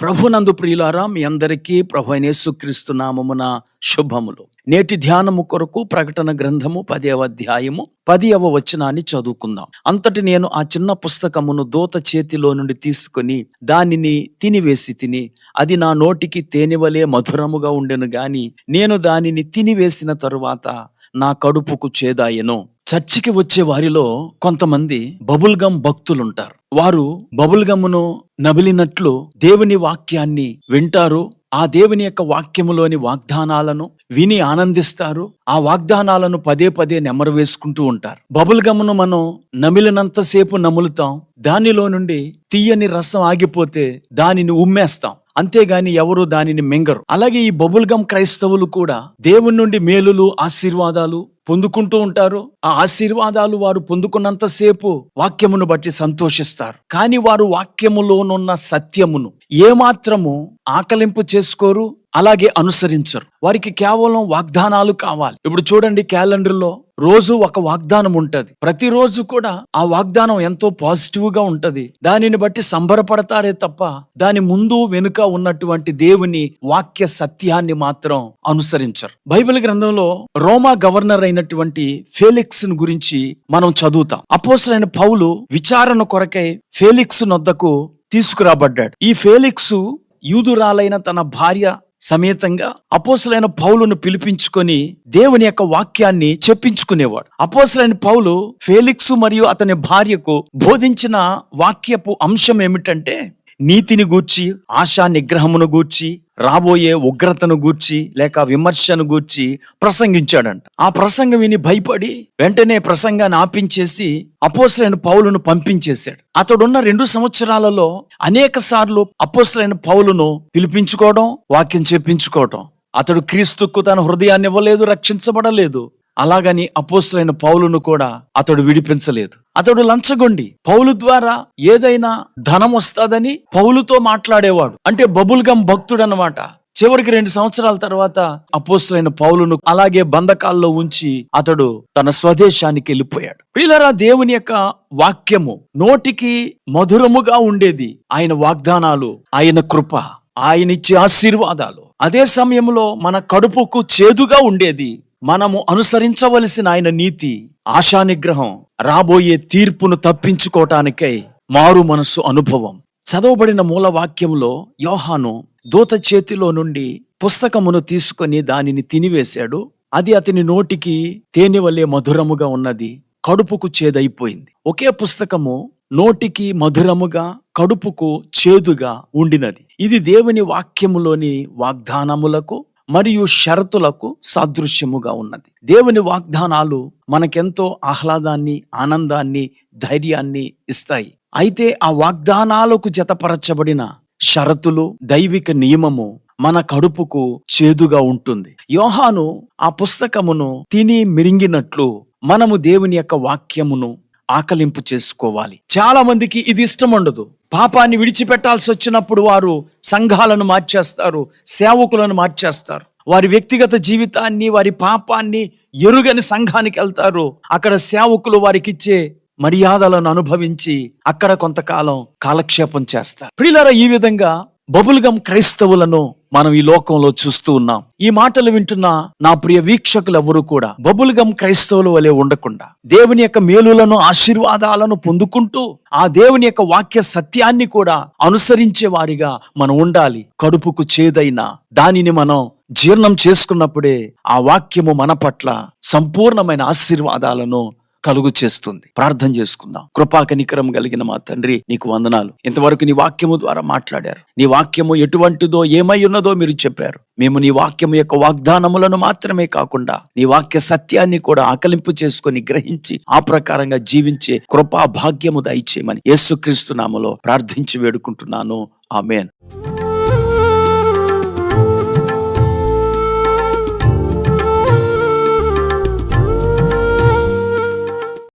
ప్రభునందు ప్రియులారా మీ అందరికీ ప్రభు అయిన యేసుక్రీస్తు నామమున శుభములు. నేటి ధ్యానము కొరకు ప్రకటన గ్రంథము పదవ అధ్యాయము పదియవ వచనాన్ని చదువుకుందాం. అంతటి నేను ఆ చిన్న పుస్తకమును దూత చేతిలో నుండి తీసుకొని దానిని తినివేసి తిని అది నా నోటికి తేనెవలే మధురముగా ఉండెను గాని నేను దానిని తినివేసిన తరువాత నా కడుపుకు చేదాయెను. చర్చికి వచ్చే వారిలో కొంతమంది బబుల్ గమ్ భక్తులుంటారు. వారు బబుల్ గమ్మును నమిలినట్లు దేవుని వాక్యాన్ని వింటారు. ఆ దేవుని యొక్క వాక్యములోని వాగ్దానాలను విని ఆనందిస్తారు. ఆ వాగ్దానాలను పదే పదే నెమరు వేసుకుంటూ ఉంటారు. బబుల్ గమ్మును మనం నమిలినంతసేపు నములుతాం. దానిలో నుండి తీయని రసం ఆగిపోతే దానిని ఉమ్మేస్తాం. అంతేగాని ఎవరు దానిని మింగరు. అలాగే ఈ బబుల్ గమ్ క్రైస్తవులు కూడా దేవుని నుండి మేలులు ఆశీర్వాదాలు పొందుకుంటూ ఉంటారు. ఆ ఆశీర్వాదాలు వారు పొందుకున్నంతసేపు వాక్యమును బట్టి సంతోషిస్తారు. కానీ వారు వాక్యములోనున్న సత్యమును ఏమాత్రము ఆకలింపు చేసుకోరు అలాగే అనుసరించరు. వారికి కేవలం వాగ్దానాలు కావాలి. ఇప్పుడు చూడండి క్యాలెండర్లో రోజు ఒక వాగ్దానం ఉంటది. ప్రతిరోజు కూడా ఆ వాగ్దానం ఎంతో పాజిటివ్గా ఉంటది. దానిని బట్టి సంబరపడతారే తప్ప దాని ముందు వెనుక ఉన్నటువంటి దేవుని వాక్య సత్యాన్ని మాత్రం అనుసరించరు. బైబిల్ గ్రంథంలో రోమా గవర్నర్ అయినటువంటి ఫేలిక్స్ గురించి మనం చదువుతాం. అపోసలైన పౌలు విచారణ కొరకై ఫేలిక్స్ నొద్దకు తీసుకురాబడ్డాడు. ఈ ఫేలిక్స్ యూదురాలైన తన భార్య సమేతంగా అపోసలైన పౌలును పిలిపించుకొని దేవుని యొక్క వాక్యాన్ని చెప్పించుకునేవాడు. అపోసలైన పౌలు ఫేలిక్స్ మరియు అతని భార్యకు బోధించిన వాక్యపు అంశం ఏమిటంటే నీతిని గూర్చి ఆశా నిగ్రహమును గూర్చి రాబోయే ఉగ్రతను గూర్చి లేక విమర్శను గూర్చి ప్రసంగించాడంట. ఆ ప్రసంగం విని భయపడి వెంటనే ప్రసంగాన్ని ఆపించేసి అపోసలైన పౌలును పంపించేశాడు. అతడున్న రెండు సంవత్సరాలలో అనేక సార్లు అపోసలైన పౌలును పిలిపించుకోవడం వాక్యం చెప్పించుకోవడం అతడు క్రీస్తుకు తన హృదయాన్ని ఇవ్వలేదు రక్షించబడలేదు. అలాగని అపోసులైన పౌలును కూడా అతడు విడిపించలేదు. అతడు లంచగొండి. పౌలు ద్వారా ఏదైనా ధనం వస్తాదని పౌలుతో మాట్లాడేవాడు. అంటే బబుల్ గమ్ భక్తుడు అనమాట చివరికి రెండు సంవత్సరాల తర్వాత అపోస్తులైన పౌలును అలాగే బంధకాల్లో ఉంచి అతడు తన స్వదేశానికి వెళ్ళిపోయాడు. ప్రియులరా దేవుని యొక్క వాక్యము నోటికి మధురముగా ఉండేది ఆయన వాగ్దానాలు ఆయన కృప ఆయన ఇచ్చే ఆశీర్వాదాలు. అదే సమయంలో మన కడుపుకు చేదుగా ఉండేది మనము అనుసరించవలసిన ఆయన నీతి ఆశానిగ్రహం రాబోయే తీర్పును తప్పించుకోవటానికై మారు మనసు అనుభవం. చదవబడిన మూల వాక్యంలో యోహాను దూత చేతిలో నుండి పుస్తకమును తీసుకొని దానిని తినివేశాడు. అది అతని నోటికి తేనె వలె మధురముగా ఉన్నది కడుపుకు చేదైపోయింది. ఒకే పుస్తకము నోటికి మధురముగా కడుపుకు చేదుగా ఉండినది. ఇది దేవుని వాక్యములోని వాగ్దానములకు మరియు షరతులకు సాదృశ్యముగా ఉన్నది. దేవుని వాగ్దానాలు మనకెంతో ఆహ్లాదాన్ని ఆనందాన్ని ధైర్యాన్ని ఇస్తాయి. అయితే ఆ వాగ్దానాలకు జతపరచబడిన షరతులు దైవిక నియమము మన కడుపుకు చేదుగా ఉంటుంది. యోహాను ఆ పుస్తకమును తిని మిరింగినట్లు మనము దేవుని యొక్క వాక్యమును ఆకలింపు చేసుకోవాలి. చాలా మందికి ఇది ఇష్టం ఉండదు. పాపాన్ని విడిచిపెట్టాల్సి వచ్చినప్పుడు వారు సంఘాలను మార్చేస్తారు సేవకులను మార్చేస్తారు. వారి వ్యక్తిగత జీవితాన్ని వారి పాపాన్ని ఎరుగని సంఘానికి వెళ్తారు. అక్కడ సేవకులు వారికి ఇచ్చే మర్యాదలను అనుభవించి అక్కడ కొంతకాలం కాలక్షేపం చేస్తారు. ప్రియులరా ఈ విధంగా బబుల్గం క్రైస్తవులను మనం ఈ లోకంలో చూస్తూ ఉన్నాం. ఈ మాటలు వింటున్న నా ప్రియ వీక్షకులు ఎవరు కూడా బబుల్గం క్రైస్తవులు వలె ఉండకుండా దేవుని యొక్క మేలులను ఆశీర్వాదాలను పొందుకుంటూ ఆ దేవుని యొక్క వాక్య సత్యాన్ని కూడా అనుసరించే వారిగా మనం ఉండాలి. కడుపుకు చేదైన దానిని మనం జీర్ణం చేసుకున్నప్పుడే ఆ వాక్యము మన పట్ల సంపూర్ణమైన ఆశీర్వాదాలను కలుగు చేస్తుంది ప్రార్థన చేసుకుందాం. కృపా కనికరం కలిగిన మా తండ్రి నీకు వందనాలు. ఇంతవరకు నీ వాక్యము ద్వారా మాట్లాడారు. నీ వాక్యము ఎటువంటిదో ఏమై ఉన్నదో మీరు చెప్పారు. మేము నీ వాక్యము యొక్క వాగ్దానములను మాత్రమే కాకుండా నీ వాక్య సత్యాన్ని కూడా ఆకలింపు చేసుకొని గ్రహించి ఆ ప్రకారంగా జీవించే కృపా భాగ్యము దయచేయమని యేసుక్రీస్తు నామలో ప్రార్థించి వేడుకుంటున్నాను. ఆమెన్.